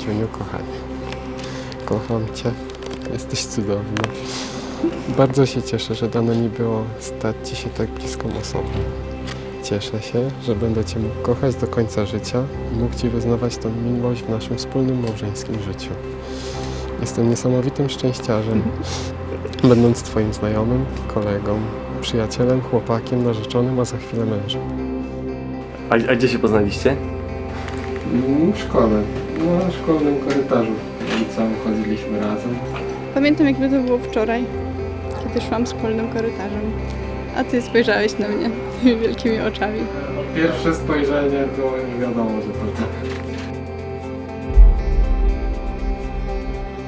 Ciuniu, kochanie. Kocham Cię. Jesteś cudowna. Bardzo się cieszę, że dane mi było stać Ci się tak bliską osobą. Cieszę się, że będę Cię mógł kochać do końca życia i mógł Ci wyznawać tą miłość w naszym wspólnym małżeńskim życiu. Jestem niesamowitym szczęściarzem, będąc Twoim znajomym, kolegą, przyjacielem, chłopakiem, narzeczonym, a za chwilę mężem. A, a gdzie się poznaliście? W szkole, na szkolnym korytarzu liceum chodziliśmy razem. Pamiętam, jakby to było wczoraj, kiedy szłam szkolnym korytarzem. A ty spojrzałeś na mnie tymi wielkimi oczami. Pierwsze spojrzenie było już wiadomo, że to tak.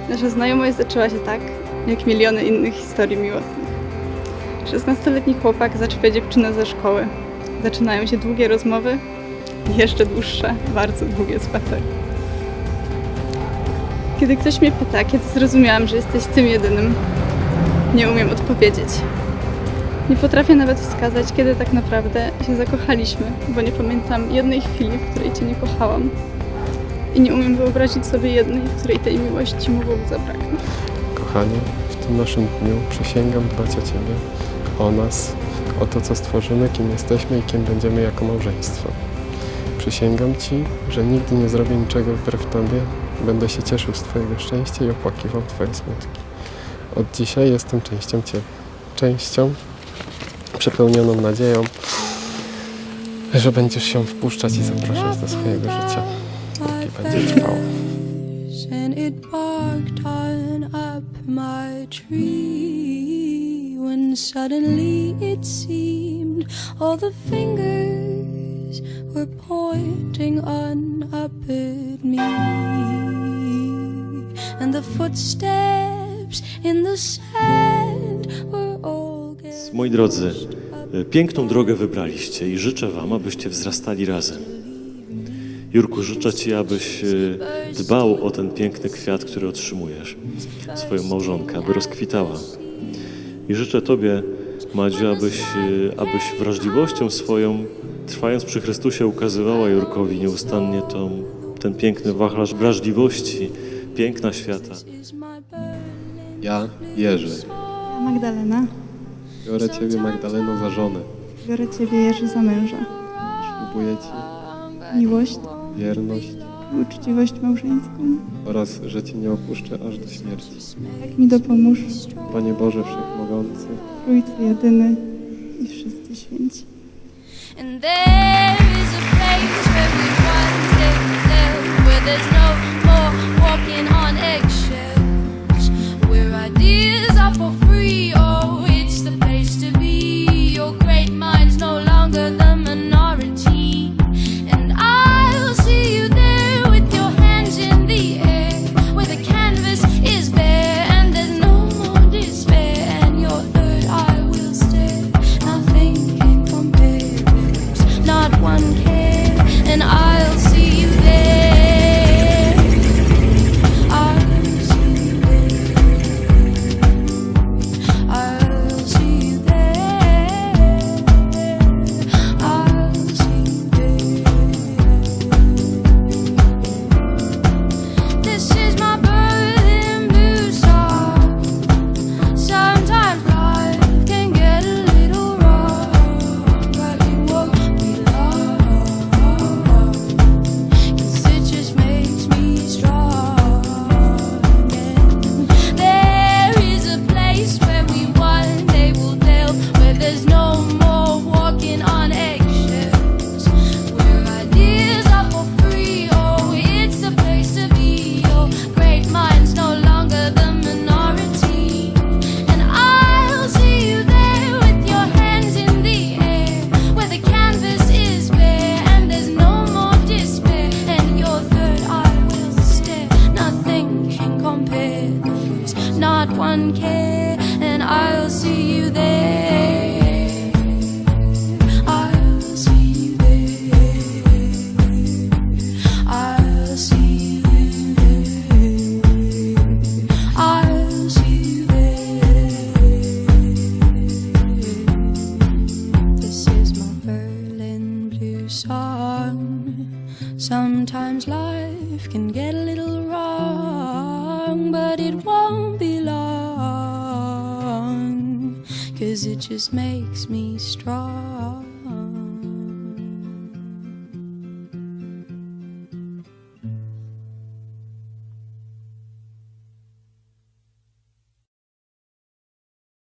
Nasza znajomość zaczęła się tak, jak miliony innych historii miłosnych. 16-letni chłopak zaczepia dziewczynę ze szkoły. Zaczynają się długie rozmowy i jeszcze dłuższe, bardzo długie spacery. Kiedy ktoś mnie pyta, kiedy zrozumiałam, że jesteś tym jedynym, nie umiem odpowiedzieć. Nie potrafię nawet wskazać, kiedy tak naprawdę się zakochaliśmy, bo nie pamiętam jednej chwili, w której Cię nie kochałam. I nie umiem wyobrazić sobie jednej, w której tej miłości mogłoby zabraknąć. Kochanie, w tym naszym dniu przysięgam dbać o Ciebie, o nas, o to, co stworzymy, kim jesteśmy i kim będziemy jako małżeństwo. Przysięgam Ci, że nigdy nie zrobię niczego wbrew Tobie, będę się cieszył z Twojego szczęścia i opłakiwał Twoje smutki. Od dzisiaj jestem częścią Ciebie. Częścią przepełnioną nadzieją, że będziesz się wpuszczać i zapraszać do swojego życia, póki będzie trwało. and it barked on up my tree when suddenly it seemed all the fingers were pointing on up at me and the footsteps in the sand were all Moi drodzy, piękną drogę wybraliście i życzę Wam, abyście wzrastali razem. Jurku, życzę Ci, abyś y, dbał o ten piękny kwiat, który otrzymujesz, swoją małżonkę, aby rozkwitała. I życzę Tobie, Madziu, abyś, y, abyś wrażliwością swoją, trwając przy Chrystusie, ukazywała Jurkowi nieustannie tą, ten piękny wachlarz wrażliwości, piękna świata. Ja, Jerzy, Magdalena, biorę Ciebie, Magdaleno, za żonę. biorę Ciebie Jerzy za męża. Ślubuję Ci Miłość wierność i uczciwość małżeńską. oraz, że Cię nie opuszczę aż do śmierci. Tak mi dopomóż, Panie Boże Wszechmogący, Trójcy jedyny i wszyscy święci. And there is a place where we once lived, where there's no life can get a little wrong, but it won't be long. Cause it just makes me strong.